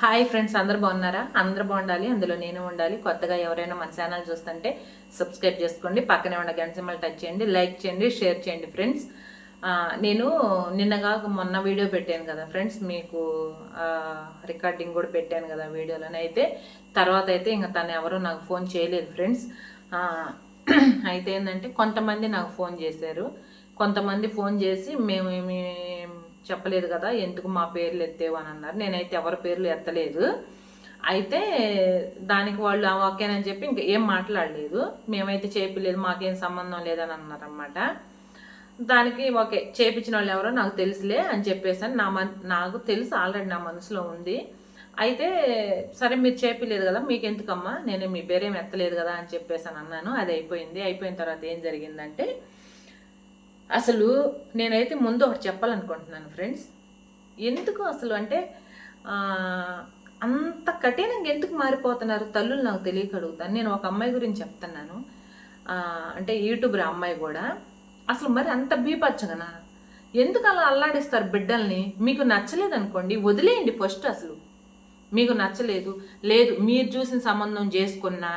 Hi friends అందరు బాగున్నారా? అందరు బాగుండాలి అందులో నేను ఉండాలి. కొత్తగా ఎవరైనా మన ఛానల్ చూస్తుంటే సబ్స్క్రైబ్ చేసుకోండి. పక్కనే ఉన్న గంట సింబల్ టచ్ చేయండి లైక్ చేయండి షేర్ చేయండి ఫ్రెండ్స్. నేను నిన్నగా మొన్న వీడియో పెట్టాను కదా ఫ్రెండ్స్ మీకు రికార్డింగ్ కూడా పెట్టాను కదా వీడియోలోనే. అయితే తర్వాత అయితే ఇంకా తను ఎవరు నాకు ఫోన్ చేయలేదు ఫ్రెండ్స్. అయితే ఏంటంటే కొంతమంది నాకు ఫోన్ చేశారు. కొంతమంది ఫోన్ చేసి మేము చెప్పలేదు కదా ఎందుకు మా పేర్లు ఎత్తేవు అని అన్నారు. నేనైతే ఎవరి పేర్లు ఎత్తలేదు. అయితే దానికి వాళ్ళు ఓకేనని చెప్పి ఇంకా ఏం మాట్లాడలేదు. మేమైతే చేపిలేదు మాకేం సంబంధం లేదని అన్నారనమాట దానికి ఓకే చేపించిన వాళ్ళు ఎవరో నాకు తెలుసులే అని చెప్పేసాను నా మన్ నాకు తెలుసు ఆల్రెడీ నా మనసులో ఉంది. అయితే సరే మీరు చేపిలేదు కదా మీకు ఎందుకమ్మా నేను మీ పేరేం ఎత్తలేదు కదా అని చెప్పేసాను అన్నాను. అది అయిపోయింది. అయిపోయిన తర్వాత ఏం జరిగిందంటే అసలు నేనైతే ముందు ఒకటి చెప్పాలనుకుంటున్నాను ఫ్రెండ్స్. ఎందుకు అసలు అంటే అంత కఠినంగా ఎందుకు మారిపోతున్నారు తల్లులు నాకు తెలియక అడుగుతాను నేను ఒక అమ్మాయి గురించి చెప్తున్నాను. అంటే యూట్యూబర్ అమ్మాయి కూడా. అసలు మరి అంత బీపచ్చగనా ఎందుకు అలా అల్లాడిస్తారు బిడ్డల్ని? మీకు నచ్చలేదు అనుకోండి వదిలేయండి ఫస్ట్ అసలు. మీకు నచ్చలేదు. లేదు మీరు చూసిన సంబంధం చేసుకున్నా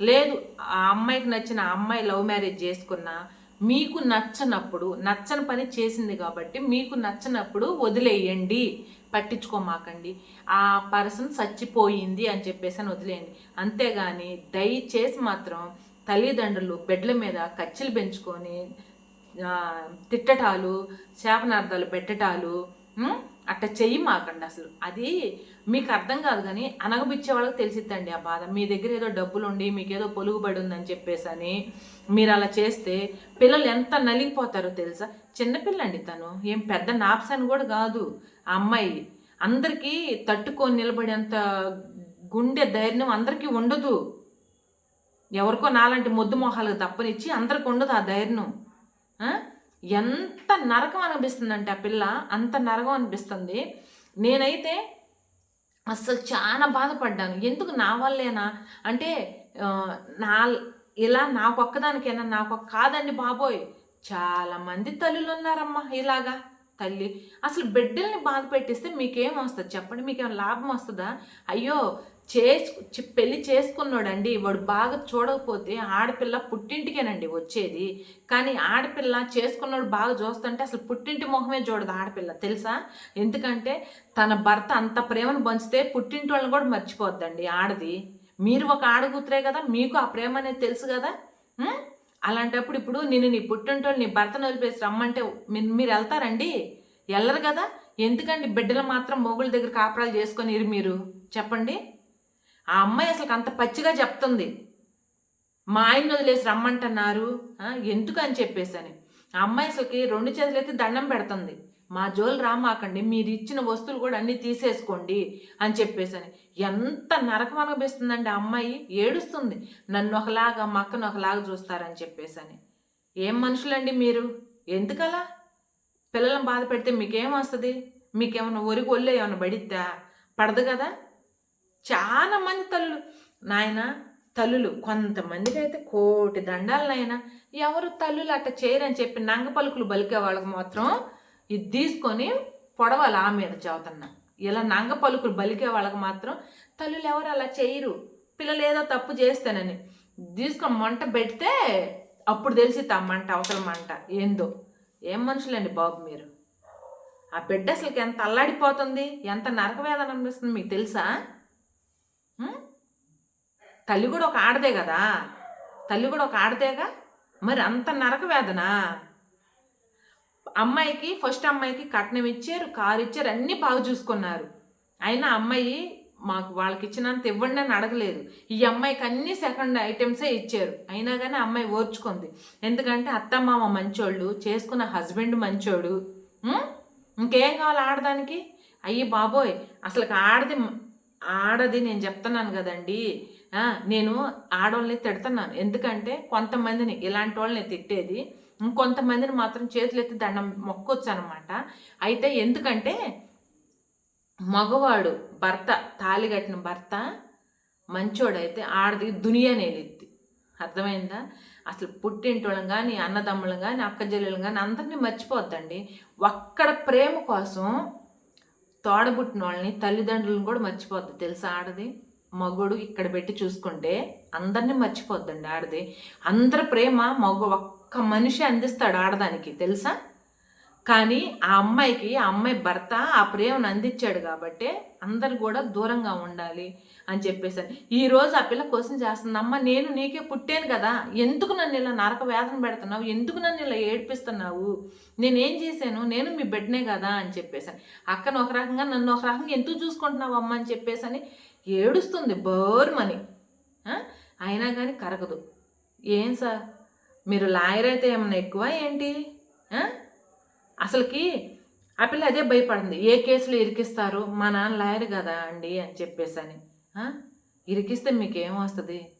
లేదు ఆ అమ్మాయికి నచ్చిన అమ్మాయి లవ్ మ్యారేజ్ చేసుకున్నా మీకు నచ్చనప్పుడు నచ్చని పని చేసింది కాబట్టి మీకు నచ్చనప్పుడు వదిలేయండి. పట్టించుకోమాకండి. ఆ పర్సన్ చచ్చిపోయింది అని చెప్పేసి అని వదిలేయండి. అంతేగాని దయచేసి మాత్రం తల్లిదండ్రులు బెడ్ల మీద కచ్చిలు పెంచుకొని తిట్టటాలు శాపనార్థాలు పెట్టటాలు అట్ట చెయ్యి మాకండి అసలు. అది మీకు అర్థం కాదు కానీ అనగబిచ్చే వాళ్ళకి తెలిసిద్దండి ఆ బాధ. మీ దగ్గర ఏదో డబ్బులు ఉండి మీకు ఏదో పొలుగుబడి ఉందని చెప్పేసి అని మీరు అలా చేస్తే పిల్లలు ఎంత నలిగిపోతారో తెలుసా? చిన్నపిల్లండి తను. ఏం పెద్ద నాప్సని కూడా కాదు. ఆ అమ్మాయి అందరికీ తట్టుకొని నిలబడేంత గుండె ధైర్యం అందరికీ ఉండదు. ఎవరికో నాలాంటి మొద్దు మొహాలకు తప్పనిచ్చి అందరికి ఉండదు ఆ ధైర్యం. ఎంత నరకం అనిపిస్తుందంటే ఆ పిల్ల అంత నరకం అనిపిస్తుంది. నేనైతే అస్సలు చాలా బాధపడ్డాను. ఎందుకు నా వల్లేనా? అంటే నా ఇలా నాకు ఒక్కదానికైనా? నాకు ఒక్క- కాదండి బాబోయ్. చాలా మంది తల్లులు ఉన్నారమ్మా ఇలాగా. తల్లి అసలు బిడ్డల్ని బాధ పెట్టిస్తే మీకేం వస్తుంది? చెప్పండి మీకేం లాభం వస్తుందా? అయ్యో చేసు పెళ్ళి పెళ్ళి చేసుకున్నాడండి. వాడు బాగా చూడకపోతే ఆడపిల్ల పుట్టింటికేనండి వచ్చేది. కానీ ఆడపిల్ల చేసుకున్నాడు బాగా చూస్తుంటే అసలు పుట్టింటి మొహమే చూడదు ఆడపిల్ల. తెలుసా? ఎందుకంటే తన భర్త అంత ప్రేమను పంచితే పుట్టింటి వాళ్ళని కూడా మర్చిపోద్దండి ఆడది. మీరు ఒక ఆడకూతురే కదా మీకు ఆ ప్రేమ అనేది తెలుసు కదా? అలాంటప్పుడు ఇప్పుడు నేను నీ పుట్టింటోళ్ళు నీ భర్తను వదిలిపేసి రమ్మంటే మీరు వెళ్తారండి? వెళ్ళరు కదా? ఎందుకండి బిడ్డలు మాత్రం మొగుళ్ళ దగ్గర కాపురాలు చేసుకొని మీరు. చెప్పండి. ఆ అమ్మాయి అసలు అంత పచ్చిగా చెప్తుంది. మా ఆయన వదిలేసి రమ్మంటున్నారు. ఎందుకు అని చెప్పేసని. ఆ అమ్మాయి అసలుకి రెండు చేతులైతే దండం పెడుతుంది. మా జోలు రామాకండి మీరు ఇచ్చిన వస్తువులు కూడా అన్నీ తీసేసుకోండి అని చెప్పేసని. ఎంత నరకం అనిపిస్తుందండి ఆ అమ్మాయి. ఏడుస్తుంది. నన్ను ఒకలాగా మా అక్కను ఒకలాగా చూస్తారని చెప్పేసని. ఏం మనుషులండి మీరు? ఎందుకలా? పిల్లలను బాధ పెడితే మీకేం వస్తుంది? మీకేమైనా ఒరిగి ఒళ్ళు ఏమైనా పడిద్దా పడదు కదా? చాలా మంది తల్లులు. నాయన తల్లులు కొంతమందికి అయితే కోటి దండాలు ఎవరు తల్లులు అట్ట చేయరని చెప్పి నంగ పలుకులు బలికే వాళ్ళకి మాత్రం ఇది తీసుకొని పొడవాలి ఆ మీద చదువుతున్నా ఇలా నంగ పలుకులు బలికే వాళ్ళకి మాత్రం తల్లులు ఎవరు అలా చేయరు. పిల్లలు ఏదో తప్పు చేస్తానని. తీసుకొని మంట పెడితే అప్పుడు తెలిసి తా మంట అవసరం మంట ఏందో. ఏం మనుషులండి బాబు మీరు? ఆ బిడ్డ అసలుకి ఎంత అల్లాడిపోతుంది ఎంత నరకవేదన అనిపిస్తుంది మీకు తెలుసా? తల్లి కూడా ఒక ఆడదే కదా? తల్లి కూడా ఒక ఆడదేగా? మరి అంత నరక వేదన? అమ్మాయికి ఫస్ట్ అమ్మాయికి కట్నం ఇచ్చారు కారు ఇచ్చారు అన్నీ బాగా చూసుకున్నారు. అయినా అమ్మాయి మాకు వాళ్ళకి ఇచ్చినంత ఇవ్వండి అని అడగలేదు. ఈ అమ్మాయికి అన్ని సెకండ్ ఐటమ్సే ఇచ్చారు. అయినా కానీ అమ్మాయి ఓర్చుకుంది. ఎందుకంటే అత్తమామ మంచోళ్ళు చేసుకున్న హస్బెండ్ మంచోడు. ఇంకేం కావాలి ఆడదానికి? అయ్యి బాబోయ్ అసలు ఆడది ఆడది నేను చెప్తున్నాను కదండి. నేను ఆడవాళ్ళని తిడుతున్నాను. ఎందుకంటే కొంతమందిని ఇలాంటి వాళ్ళని తిట్టేది ఇంకొంతమందిని మాత్రం చేతులు ఎత్తి దండం మొక్కొచ్చు అనమాట అయితే ఎందుకంటే మగవాడు భర్త తాళి కట్టిన భర్త మంచోడైతే ఆడది దునియా నేలిద్ది అర్థమైందా? అసలు పుట్టింటోళ్ళం కానీ అన్నదమ్ములం కానీ అక్క చెల్లెలు కానీ అందరినీ మర్చిపోద్దండి. ఒక్కడ ప్రేమ కోసం తోడబుట్టిన వాళ్ళని తల్లిదండ్రులను కూడా మర్చిపోద్ది. తెలుసా ఆడది? మగోడు ఇక్కడ పెట్టి చూసుకుంటే అందరినీ మర్చిపోద్దండి ఆడది. అందరి ప్రేమ మగ ఒక్క మనిషి అందిస్తాడు ఆడదానికి. తెలుసా? కానీ ఆ అమ్మాయికి ఆ అమ్మాయి భర్త ఆ ప్రేమను అందించాడు కాబట్టి అందరు కూడా దూరంగా ఉండాలి అని చెప్పేసి ఈ రోజు ఆ పిల్ల క్వశ్చన్ చేస్తుంది అమ్మ నేను నీకే పుట్టాను కదా ఎందుకు నన్ను ఇలా నరక వేదన పెడుతున్నావు? ఎందుకు నన్ను ఇలా ఏడిపిస్తున్నావు? నేనేం చేశాను? నేను మీ బిడ్డనే కదా? అని చెప్పేసాను అక్కను ఒక రకంగా నన్ను ఒక రకంగా ఎందుకు చూసుకుంటున్నావు అమ్మ? అని చెప్పేసని ఏడుస్తుంది బోర్మని. అయినా కానీ కరగదు. ఏం సార్? మీరు లాయర్ అయితే ఏమన్నా ఎక్కువ ఏంటి? ఆ? అసలుకి ఆ పిల్ల అదే భయపడింది. ఏ కేసులో ఇరికిస్తారు? మా నాన్న లాయర్ కదా అండి అని చెప్పేసి అని ఇరికిస్తే మీకేం వస్తుంది?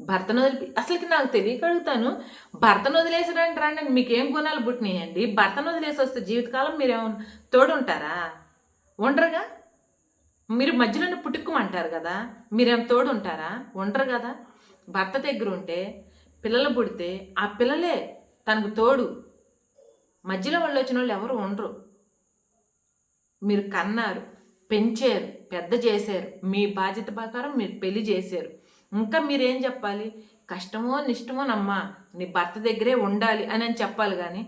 భర్తను వదిలి అసలుకి నాకు తెలియక అడుగుతాను. భర్తను వదిలేసారంటే రండి మీకేం గుణాలు పుట్టినాయండి? భర్తను వదిలేసి వస్తే జీవితకాలం మీరేమన్నా తోడుంటారా? ఉండరుగా? మీరు మధ్యలోనే పుట్టుకోమంటారు కదా. మీరేం తోడు ఉంటారా ఉండరు కదా. భర్త దగ్గర ఉంటే పిల్లలు పుడితే ఆ పిల్లలే తనకు తోడు. మధ్యలో వాళ్ళు వచ్చిన వాళ్ళు ఎవరు ఉండరు. మీరు కన్నారు పెంచారు పెద్ద చేశారు మీ బాధ్యత ప్రకారం మీరు పెళ్ళి చేశారు. ఇంకా మీరేం చెప్పాలి? కష్టమో నిష్టమో నమ్మా నీ భర్త దగ్గరే ఉండాలి అని అని చెప్పాలి కానీ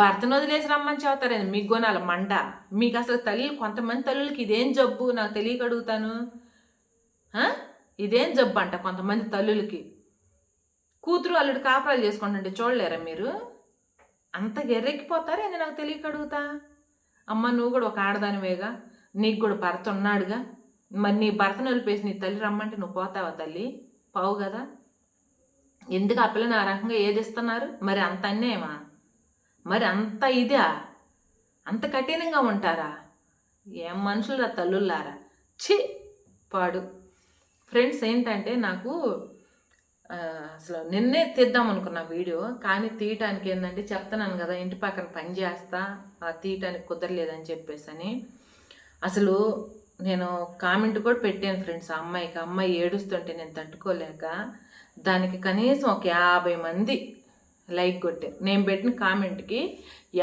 భర్తను వదిలేసి రమ్మని చెబుతారండి మీకు గుణాలు మండ. మీకు అసలు తల్లి కొంతమంది తల్లులకి ఇదేం జబ్బు? నాకు తెలియక అడుగుతాను. ఇదేం జబ్బు అంట కొంతమంది తల్లులకి. కూతురు అల్లుడు కాపురాలు చేసుకుంటుంటే చూడలేరా మీరు? అంత గెర్రెక్కిపోతారా నాకు తెలియక అడుగుతా అమ్మ నువ్వు కూడా ఒక ఆడదానివేగా. నీకు కూడా భర్త ఉన్నాడుగా. మరి నీ భర్త నలిపేసి నీ తల్లి రమ్మంటే నువ్వు పోతావా తల్లి? పావు కదా. ఎందుకు ఆ పిల్లని ఆ రకంగా ఏది ఇస్తున్నారు మరి అంత అన్యాయమా? మరి అంత ఇదా? అంత కఠినంగా ఉంటారా? ఏం మనుషులు తల్లుల్లారా? ఛీ! పాడు. ఫ్రెండ్స్ ఏంటంటే నాకు అసలు నిన్నే తీద్దాం అనుకున్న వీడియో కానీ తీయటానికి ఏంటంటే చెప్తున్నాను కదా ఇంటి పక్కన పని చేస్తా ఆ తీయటానికి కుదరలేదని చెప్పేసి అని అసలు నేను కామెంట్ కూడా పెట్టాను ఫ్రెండ్స్ ఆ అమ్మాయికి. అమ్మాయి ఏడుస్తుంటే నేను తట్టుకోలేక దానికి కనీసం ఒక యాభై మంది లైక్ కొట్టారు నేను పెట్టిన కామెంట్కి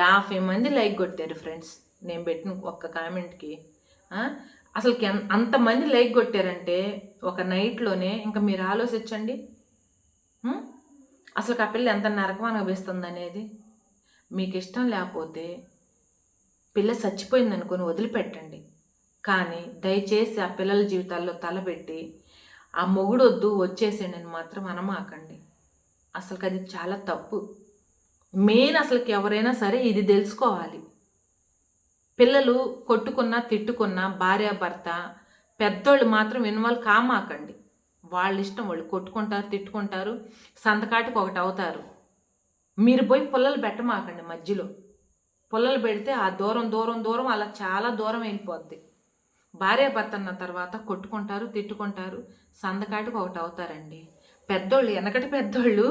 యాభై మంది లైక్ కొట్టారు ఫ్రెండ్స్. నేను పెట్టిన ఒక్క కామెంట్కి అసలు అంతమంది లైక్ కొట్టారంటే ఒక నైట్లోనే ఇంకా మీరు ఆలోచించండి. అసలు ఆ పిల్ల ఎంత నరకం అనిపిస్తుంది అనేది మీకు ఇష్టం లేకపోతే పిల్ల చచ్చిపోయింది అనుకుని వదిలిపెట్టండి. కానీ దయచేసి ఆ పిల్లల జీవితాల్లో తలపెట్టి ఆ మొగుడొద్దు వచ్చేసేయండి అని మాత్రం అనమాకండి. అసలుకి అది చాలా తప్పు. మెయిన్ అసలుకి ఎవరైనా సరే ఇది తెలుసుకోవాలి. పిల్లలు కొట్టుకున్నా తిట్టుకున్నా భార్య భర్త పెద్దోళ్ళు మాత్రం ఇన్వాల్వ్ కామాకండి. వాళ్ళ ఇష్టం వాళ్ళు కొట్టుకుంటారు తిట్టుకుంటారు సంతకాటికి ఒకటి అవుతారు. మీరు పోయి పుల్లలు పెట్టమాకండి మధ్యలో. పుల్లలు పెడితే ఆ దూరం దూరం దూరం అలా చాలా దూరం వెళ్ళిపోద్ది భార్య భర్తన్న తర్వాత కొట్టుకుంటారు తిట్టుకుంటారు సందకాటికి ఒకటి అవుతారండి. పెద్దోళ్ళు వెనకటి పెద్దోళ్ళు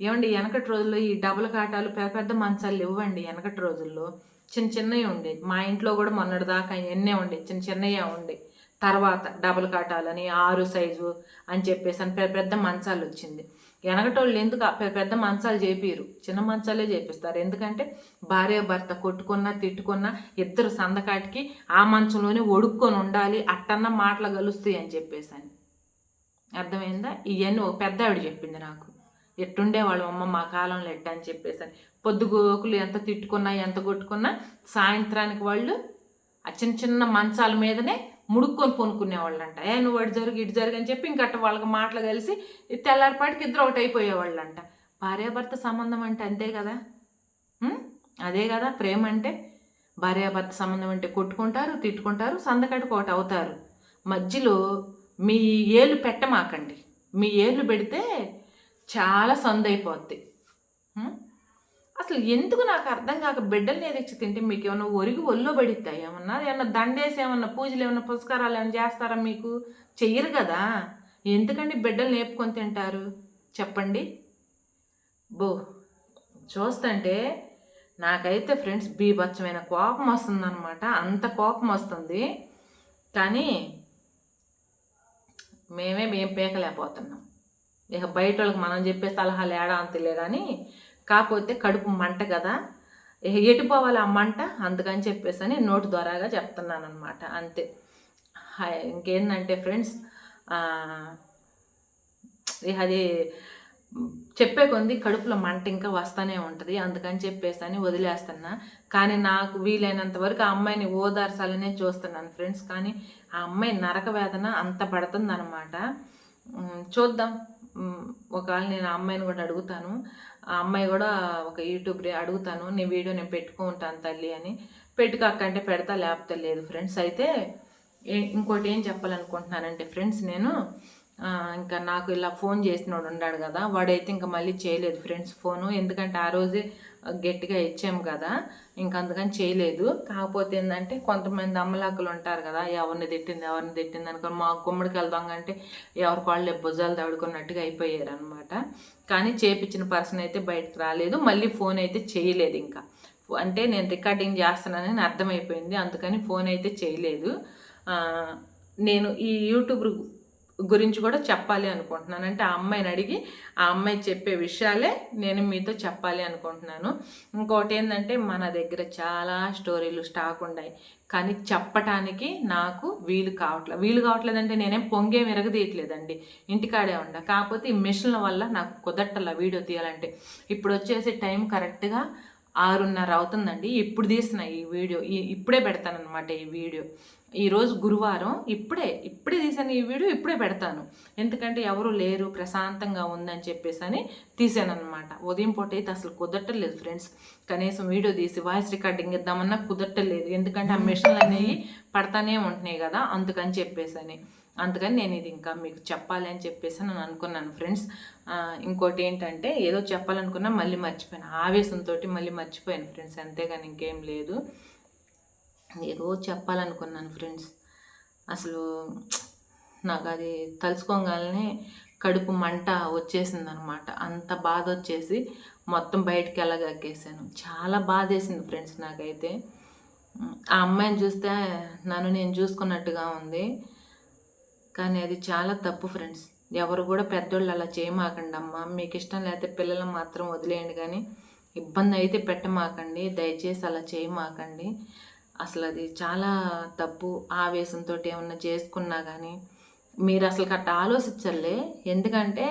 ఏమండి వెనకటి రోజుల్లో ఈ డబుల్ కాటాలు పెద్ద పెద్ద మంచాలు ఇవ్వండి వెనకటి రోజుల్లో. చిన్న చిన్నవి ఉండేది మా ఇంట్లో కూడా మొన్నటి దాకా ఎన్నే ఉండే చిన్న చిన్నవి ఉండే. తర్వాత డబుల్ కాటాలని ఆరు సైజు అని చెప్పేసి అని పెద్ద పెద్ద మంచాలు వచ్చింది. వెనకటోళ్ళు ఎందుకు పెద్ద మంచాలు చేపిరు చిన్న మంచాలే చేపిస్తారు. ఎందుకంటే భార్య భర్త కొట్టుకున్నా తిట్టుకున్నా ఇద్దరు సందకాటికి ఆ మంచంలోనే ఒడుక్కొని ఉండాలి అట్టన్న మాటలు కలుస్తాయి అని చెప్పేసి అని. అర్థమైందా? ఇవన్నీ ఒక పెద్ద ఆవిడ చెప్పింది నాకు. ఎట్టుండే వాళ్ళు అమ్మ మా కాలంలో ఎట్ట అని చెప్పేసి అని. పొద్దుగోకులు ఎంత తిట్టుకున్నా ఎంత కొట్టుకున్నా సాయంత్రానికి వాళ్ళు ఆ చిన్న చిన్న మంచాల మీదనే ముడుక్కొని కొనుక్కునేవాళ్ళంట ఏ నువ్వు అటు జరుగు ఇటు జరుగు అని చెప్పి ఇంకట్ట వాళ్ళకి మాటలు కలిసి తెల్లారిపాటికి ఇద్దరు ఒకటి అయిపోయేవాళ్ళంట భార్యాభర్త సంబంధం అంటే అంతే కదా? అదే కదా ప్రేమ అంటే? భార్యాభర్త సంబంధం అంటే కొట్టుకుంటారు తిట్టుకుంటారు సందకట్టుకోట ఒకటి అవుతారు. మధ్యలో మీ ఏళ్ళు పెట్టమాకండి. మీ ఏళ్ళు పెడితే చాలా సందైపోద్ది. అసలు ఎందుకు నాకు అర్థం కాక బిడ్డల్ని ఎదిచ్చి తింటే మీకు ఏమన్నా ఒరిగి ఒళ్ళో పడిద్దా? ఏమన్నా? ఏమన్నా దండేసి ఏమన్నా పూజలు ఏమన్నా పురస్కారాలు ఏమన్నా చేస్తారా మీకు? చెయ్యరు కదా. ఎందుకండి బిడ్డలు నేర్పుకొని తింటారు? చెప్పండి. బో చూస్తుంటే నాకైతే ఫ్రెండ్స్ బీభత్సమైన కోపం వస్తుందన్నమాట. అంత కోపం వస్తుంది. కానీ మేమే మేము పీకలేకపోతున్నాం. ఇక బయట వాళ్ళకి మనం చెప్పే సలహాలు ఏడా అంతలే కానీ కాకపోతే కడుపు మంట కదా. ఎటు పోవాలి ఆ మంట? అందుకని చెప్పేసి అని నోటి ద్వారాగా చెప్తున్నాను అనమాట అంతే ఇంకేందంటే ఫ్రెండ్స్ అది చెప్పే కొంది కడుపులో మంట ఇంకా వస్తూనే ఉంటుంది. అందుకని చెప్పేసి అని వదిలేస్తున్నా. కానీ నాకు వీలైనంత వరకు ఆ అమ్మాయిని ఓదార్చాలనే చూస్తున్నాను ఫ్రెండ్స్. కానీ ఆ అమ్మాయి నరక వేదన అంత పడుతుంది అనమాట చూద్దాం. ఒకవేళ నేను ఆ అమ్మాయిని కూడా అడుగుతాను. ఆ అమ్మాయి కూడా ఒక యూట్యూబ్ అడుగుతాను నీ వీడియో నేను పెట్టుకుంటాను తల్లి అని. పెట్టుకోకంటే పెడతా లేకపోతే లేదు ఫ్రెండ్స్. అయితే ఏ- ఇంకోటి ఏం చెప్పాలనుకుంటున్నానంటే ఫ్రెండ్స్ నేను ఇంకా నాకు ఇలా ఫోన్ చేసినోడు ఉన్నాడు కదా వాడైతే ఇంకా మళ్ళీ చేయలేదు ఫ్రెండ్స్ ఫోను. ఎందుకంటే ఆ రోజే గట్టిగా ఇచ్చాము కదా. ఇంకా అందుకని చేయలేదు. కాకపోతే ఏంటంటే కొంతమంది అమ్మలాకులు ఉంటారు కదా ఎవరిని తిట్టింది ఎవరిని తిట్టింది అనుకోని మా గుమ్మడికి వెళ్దాం అంటే ఎవరికి వాళ్ళు భుజాలు తడుకున్నట్టుగా అయిపోయారు అనమాట కానీ చేపించిన పర్సన్ అయితే బయటకు రాలేదు. మళ్ళీ ఫోన్ అయితే చేయలేదు ఇంకా. అంటే నేను రికార్డింగ్ చేస్తున్నానని అర్థమైపోయింది. అందుకని ఫోన్ అయితే చేయలేదు. నేను ఈ యూట్యూబ్ గురించి కూడా చెప్పాలి అనుకుంటున్నాను. అంటే ఆ అమ్మాయిని అడిగి ఆ అమ్మాయి చెప్పే విషయాలే నేను మీతో చెప్పాలి అనుకుంటున్నాను. ఇంకోటి ఏంటంటే మన దగ్గర చాలా స్టోరీలు స్టాక్ ఉన్నాయి కానీ చెప్పటానికి నాకు వీలు కావట్లేదు వీలు కావట్లేదంటే నేనేం పొంగే విరగదీయట్లేదండి. ఇంటికాడే ఉండ. కాకపోతే ఈ మిషన్ల వల్ల నాకు కుదరటల్లా వీడియో తీయాలంటే. ఇప్పుడు వచ్చేసి టైం కరెక్ట్గా ఆరున్నర అవుతుందండి. ఇప్పుడు తీసిన ఈ వీడియో ఈ ఇప్పుడే పెడతాను అనమాట ఈ వీడియో. ఈరోజు గురువారం ఇప్పుడే ఇప్పుడే తీసాను ఈ వీడియో ఇప్పుడే పెడతాను. ఎందుకంటే ఎవరు లేరు ప్రశాంతంగా ఉందని చెప్పేసి అని తీసాను అనమాట ఉదయం పూట అయితే అసలు కుదరటలేదు ఫ్రెండ్స్. కనీసం వీడియో తీసి వాయిస్ రికార్డింగ్ ఇద్దామన్నా కుదరటలేదు. ఎందుకంటే ఆ మిషన్లు అనేవి పడతానే ఉంటున్నాయి కదా అందుకని చెప్పేసి అని. అందుకని నేను ఇది ఇంకా మీకు చెప్పాలి అని చెప్పేసి నేను అనుకున్నాను ఫ్రెండ్స్. ఇంకోటి ఏంటంటే ఏదో చెప్పాలనుకున్నా మళ్ళీ మర్చిపోయాను. ఆవేశంతో మళ్ళీ మర్చిపోయాను ఫ్రెండ్స్. అంతేగాని ఇంకేం లేదు. ఏదో చెప్పాలనుకున్నాను ఫ్రెండ్స్. అసలు నాకు అది తలుచుకోగానే కడుపు మంట వచ్చేసింది అనమాట అంత బాధ వచ్చేసి మొత్తం బయటికి వెళ్ళగక్కేసాను చాలా బాధ వేసింది ఫ్రెండ్స్ నాకైతే. ఆ అమ్మాయిని చూస్తే నన్ను నేను చూసుకున్నట్టుగా ఉంది. కానీ అది చాలా తప్పు ఫ్రెండ్స్. ఎవరు కూడా పెద్దోళ్ళు అలా చేయమాకండి అమ్మ మీకు ఇష్టం లేకపోతే పిల్లలు మాత్రం వదిలేయండి కానీ ఇబ్బంది అయితే పెట్టమాకండి. దయచేసి అలా చేయమాకండి. అసలు అది చాలా తప్పు ఆవేశంతో ఏమన్నా చేసుకున్నా కానీ మీరు అసలు కట్ట ఆలోచించలే ఎందుకంటే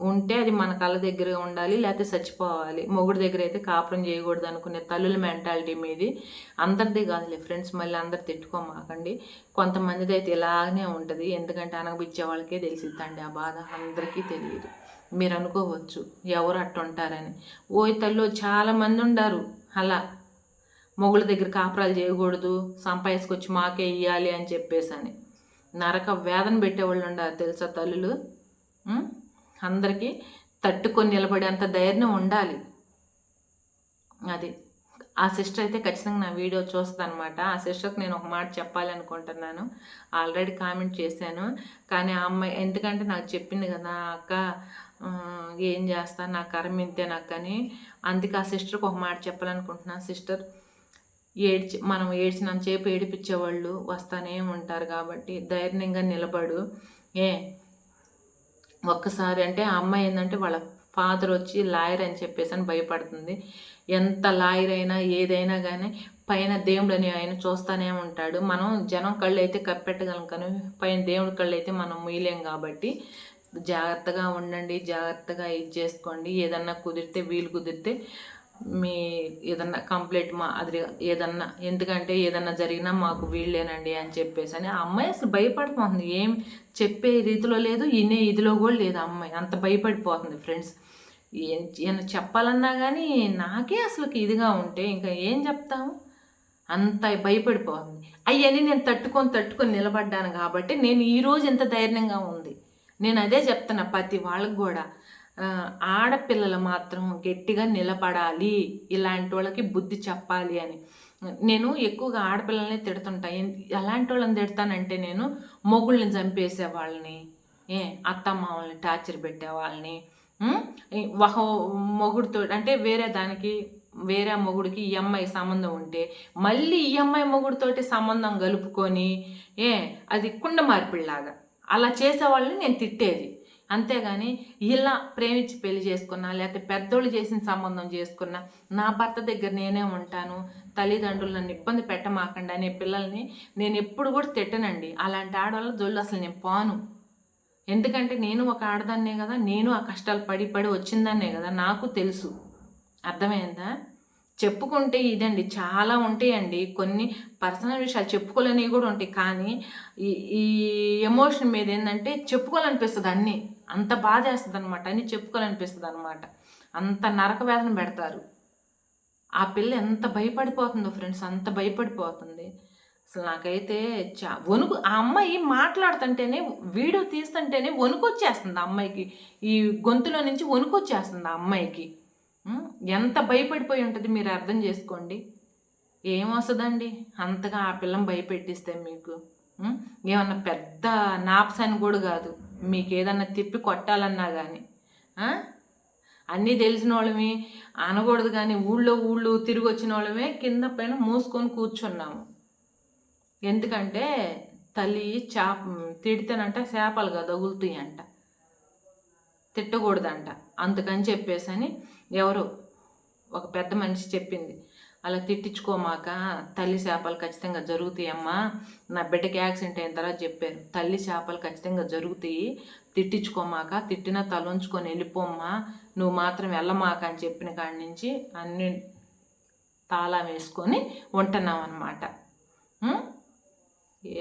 ఉంటే అది మన కళ్ళ దగ్గర ఉండాలి లేకపోతే చచ్చిపోవాలి. మొగుడు దగ్గర అయితే కాపురం చేయకూడదు అనుకునే తల్లుల మెంటాలిటీ మీది. అందరిది కాదులే ఫ్రెండ్స్ మళ్ళీ అందరు తిట్టుకోమాకండి. కొంతమందిది అయితే ఇలాగనే ఉంటుంది. ఎందుకంటే అనగబిచ్చే వాళ్ళకే తెలిసిద్దండి ఆ బాధ. అందరికీ తెలియదు. మీరు అనుకోవచ్చు ఎవరు అట్టుంటారని. ఓ ఓయ్ తల్లు చాలా మంది ఉండారు. అలా మొగుళ్ళ దగ్గర కాపురాలు చేయకూడదు సంపాదించుకొచ్చి మాకే ఇయ్యాలి అని చెప్పేసి అని నరక వేదన పెట్టేవాళ్ళు ఉండారు తెలుసా తల్లులు? అందరికీ తట్టుకొని నిలబడేంత ధైర్యం ఉండాలి. అది. ఆ సిస్టర్ అయితే ఖచ్చితంగా నా వీడియో చూస్తుందనమాట ఆ సిస్టర్కి నేను ఒక మాట చెప్పాలనుకుంటున్నాను. ఆల్రెడీ కామెంట్ చేశాను. కానీ ఆ అమ్మాయి ఎందుకంటే నాకు చెప్పింది కదా అక్క ఏం చేస్తా? నా కర్మ ఇంతే నాకు అని. అందుకే ఆ సిస్టర్కి ఒక మాట చెప్పాలనుకుంటున్నాను. సిస్టర్ ఏడ్చి మనం ఏడ్చినంతసేపు ఏడిపించేవాళ్ళు వస్తానే ఉంటారు కాబట్టి ధైర్యంగా నిలబడు. ఏ ఒక్కసారి అంటే ఆ అమ్మాయి ఏంటంటే వాళ్ళ ఫాదర్ వచ్చి లాయర్ అని చెప్పేసి అని భయపడుతుంది. ఎంత లాయర్ అయినా ఏదైనా కానీ పైన దేవుడు అని ఆయన చూస్తానే ఉంటాడు. మనం జనం కళ్ళు అయితే కప్పెట్టగలం కానీ పైన దేవుడి కళ్ళు అయితే మనం ముయ్యలేం కాబట్టి జాగ్రత్తగా ఉండండి జాగ్రత్తగా ఇది చేసుకోండి. ఏదన్నా కుదిరితే వీలు కుదిరితే మీ ఏదన్నా కంప్లైంట్ మా అది ఏదన్నా ఎందుకంటే ఏదన్నా జరిగినా మాకు వీళ్ళేనండి అని చెప్పేసి అని ఆ అమ్మాయి అసలు భయపడిపోతుంది. ఏం చెప్పే రీతిలో లేదు ఇనే ఇదిలో కూడా లేదు అమ్మాయి. అంత భయపడిపోతుంది ఫ్రెండ్స్. ఏం ఏమైనా చెప్పాలన్నా కానీ నాకే అసలు ఇదిగా ఉంటే ఇంకా ఏం చెప్తాము? అంత భయపడిపోతుంది. అవన్నీ నేను తట్టుకొని తట్టుకొని నిలబడ్డాను కాబట్టి నేను ఈరోజు ఎంత ధైర్యంగా ఉంది. నేను అదే చెప్తున్నా ప్రతి వాళ్ళకి కూడా. ఆడపిల్లలు మాత్రం గట్టిగా నిలబడాలి ఇలాంటి వాళ్ళకి బుద్ధి చెప్పాలి అని. నేను ఎక్కువగా ఆడపిల్లల్ని తిడుతుంటా. ఎలాంటి వాళ్ళని తిడతానంటే నేను మొగుళ్ళని చంపేసే వాళ్ళని ఏ అత్తమ్మామల్ని టార్చర్ పెట్టే వాళ్ళని ఒక మొగుడితో అంటే వేరే దానికి వేరే మొగుడికి ఈ అమ్మాయి సంబంధం ఉంటే మళ్ళీ ఈ అమ్మాయి మొగుడితోటి సంబంధం కలుపుకొని ఏ అది కుండ మార్పిడిలాగా అలా చేసే వాళ్ళని నేను తిట్టేది. అంతేగాని ఇలా ప్రేమించి పెళ్ళి చేసుకున్నా లేకపోతే పెద్దోళ్ళు చేసిన సంబంధం చేసుకున్నా నా భర్త దగ్గర నేనే ఉంటాను తల్లిదండ్రులు నన్ను ఇబ్బంది పెట్టమాకండి అనే పిల్లల్ని నేను ఎప్పుడు కూడా తిట్టనండి. అలాంటి ఆడవాళ్ళ జోళ్ళు అసలు నేను పోను. ఎందుకంటే నేను ఒక ఆడదాన్నే కదా నేను ఆ కష్టాలు పడి పడి వచ్చిందాన్నే కదా నాకు తెలుసు. అర్థమైందా? చెప్పుకుంటే ఇదండి చాలా ఉంటాయండి. కొన్ని పర్సనల్ విషయాలు చెప్పుకోలేనివి కూడా ఉంటాయి. కానీ ఈ ఈ ఎమోషన్ మీద ఏంటంటే చెప్పుకోవాలనిపిస్తుంది అన్నీ. అంత బాధ వేస్తుంది అనమాట చెప్పుకోవాలనిపిస్తుంది అనమాట అంత నరక వేదన పెడతారు. ఆ పిల్ల ఎంత భయపడిపోతుందో ఫ్రెండ్స్ అంత భయపడిపోతుంది. అసలు నాకైతే చా వణుకు ఆ అమ్మాయి మాట్లాడుతుంటేనే వీడియో తీస్తుంటేనే వణుకొచ్చేస్తుంది ఆ అమ్మాయికి. ఈ గొంతులో నుంచి వణుకొచ్చేస్తుంది ఆ అమ్మాయికి. ఎంత భయపడిపోయి ఉంటుంది మీరు అర్థం చేసుకోండి. ఏమొస్తుందండి? అంతగా ఆ పిల్లని భయపెట్టిస్తే మీకు. ఏమన్నా పెద్ద నాప్స్ అని కూడా కాదు. మీకు ఏదన్నా తిప్పి కొట్టాలన్నా కానీ అన్నీ తెలిసిన వాళ్ళమే అనకూడదు కానీ ఊళ్ళో ఊళ్ళు తిరిగి వచ్చిన వాళ్ళమే కింద పైన మూసుకొని కూర్చున్నాము. ఎందుకంటే తల్లి చేప తిడితేనంట చేపలుగా తగులుతాయి అంట తిట్టకూడదంట. అందుకని చెప్పేసి అని ఎవరో ఒక పెద్ద మనిషి చెప్పింది. అలా తిట్టించుకోమాక తల్లి చేపలు ఖచ్చితంగా జరుగుతాయమ్మా నా బిడ్డకి యాక్సిడెంట్ అయిన తర్వాత చెప్పారు. తల్లి చేపలు ఖచ్చితంగా జరుగుతాయి తిట్టించుకోమాక తిట్టినా తలంచుకొని వెళ్ళిపోమ్మా నువ్వు మాత్రం వెళ్ళమాక అని చెప్పిన కాడి నుంచి అన్ని తాళం వేసుకొని ఉంటున్నాం అనమాట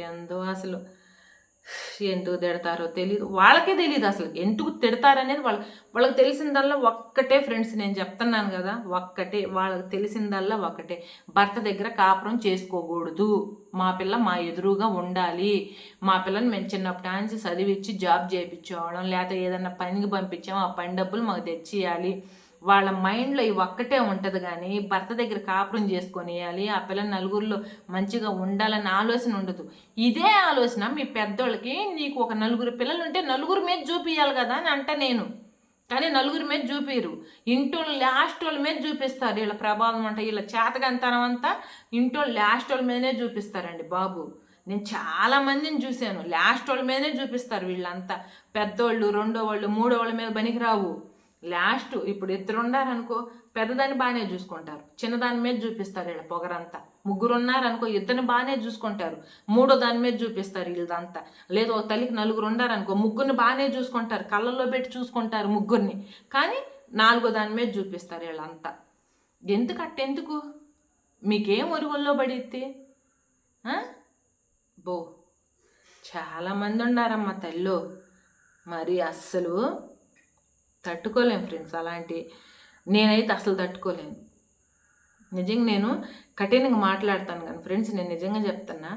ఏందో అసలు ఎందుకు తిడతారో తెలియదు వాళ్ళకే తెలియదు అసలు. ఎందుకు తిడతారనేది వాళ్ళ వాళ్ళకి తెలిసిందల్లా ఒక్కటే ఫ్రెండ్స్ నేను చెప్తున్నాను కదా. ఒక్కటే వాళ్ళకి తెలిసిందల్లా ఒక్కటే. భర్త దగ్గర కాపురం చేసుకోకూడదు. మా పిల్ల మా ఎదురుగా ఉండాలి. మా పిల్లని మేము చిన్నప్పటి నుంచి చదివిచ్చి జాబ్ చేయించుకోవడం లేకపోతే ఏదన్నా పనికి పంపించాము ఆ పని డబ్బులు మాకు తెచ్చియాలి. వాళ్ళ మైండ్లో ఇవి ఒక్కటే ఉంటుంది కానీ భర్త దగ్గర కాపురం చేసుకొనియాలి ఆ పిల్ల నలుగురిలో మంచిగా ఉండాలని ఆలోచన ఉండదు. ఇదే ఆలోచన మీ పెద్దోళ్ళకి నీకు ఒక నలుగురు పిల్లలు ఉంటే నలుగురు మీద చూపించాలి కదా అని అంట నేను. కానీ నలుగురి మీద చూపిరు ఇంటోళ్ళు లాస్ట్ వాళ్ళ మీద చూపిస్తారు. వీళ్ళ ప్రభావం అంట వీళ్ళ చేతకంతనం అంతా ఇంటోళ్ళు లాస్ట్ వాళ్ళ మీదనే చూపిస్తారండి బాబు. నేను చాలా మందిని చూశాను. లాస్ట్ వాళ్ళ మీదనే చూపిస్తారు వీళ్ళంతా. పెద్దోళ్ళు రెండో వాళ్ళు మూడో వాళ్ళ మీద పనికి రావు లాస్ట్ ఇప్పుడు ఇద్దరు ఉన్నారనుకో పెద్దదాన్ని బాగానే చూసుకుంటారు. చిన్నదాని మీద చూపిస్తారు వీళ్ళ పొగరంతా. ముగ్గురు ఉన్నారనుకో ఇద్దరిని బాగానే చూసుకుంటారు. మూడో దాని మీద చూపిస్తారు వీళ్ళదంతా లేదా ఒక తల్లికి నలుగురు ఉన్నారనుకో ముగ్గురిని బాగానే చూసుకుంటారు. కళ్ళల్లో పెట్టి చూసుకుంటారు ముగ్గురిని. కానీ నాలుగో దాని మీద చూపిస్తారు వీళ్ళంతా ఎందుకు? అట్టెందుకు మీకేం ఒరుగుల్లో పడిద్ది? బో చాలామంది ఉన్నారమ్మా తల్లో. మరి అస్సలు తట్టుకోలేం ఫ్రెండ్స్ అలాంటి నేనైతే అసలు తట్టుకోలేను. నిజంగా నేను కఠినంగా మాట్లాడతాను కానీ ఫ్రెండ్స్ నేను నిజంగా చెప్తున్నా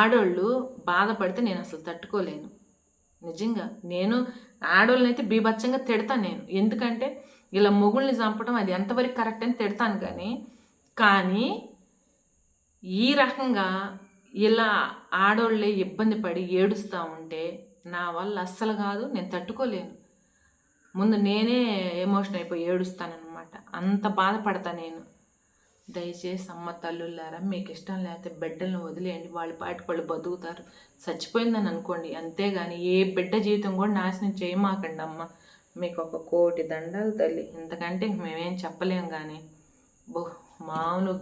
ఆడోళ్ళు బాధపడితే నేను అసలు తట్టుకోలేను. నిజంగా నేను ఆడోళ్ళని అయితే బీభత్సంగా తిడతాను నేను. ఎందుకంటే ఇలా మొగుల్ని చంపడం అది ఎంతవరకు కరెక్ట్ అని తిడతాను కానీ కానీ ఈ రకంగా ఇలా ఆడోళ్ళే ఇబ్బంది పడి ఏడుస్తూ ఉంటే నా వల్ల అస్సలు కాదు నేను తట్టుకోలేను. ముందు నేనే ఎమోషన్ అయిపోయి ఏడుస్తానమాట అంత బాధపడతా నేను. దయచేసి అమ్మ తల్లులారా మీకు ఇష్టం లేకపోతే బిడ్డలను వదిలేయండి. వాళ్ళ పాటికి వాళ్ళు బతుకుతారు. చచ్చిపోయిందని అనుకోండి అంతేగాని ఏ బిడ్డ జీవితం కూడా నాశనం చేయమాకండి అమ్మ. మీకు ఒక కోటి దండాలు తల్లి. ఇంతకంటే మేమేం చెప్పలేం కానీ బహు మామూలుగా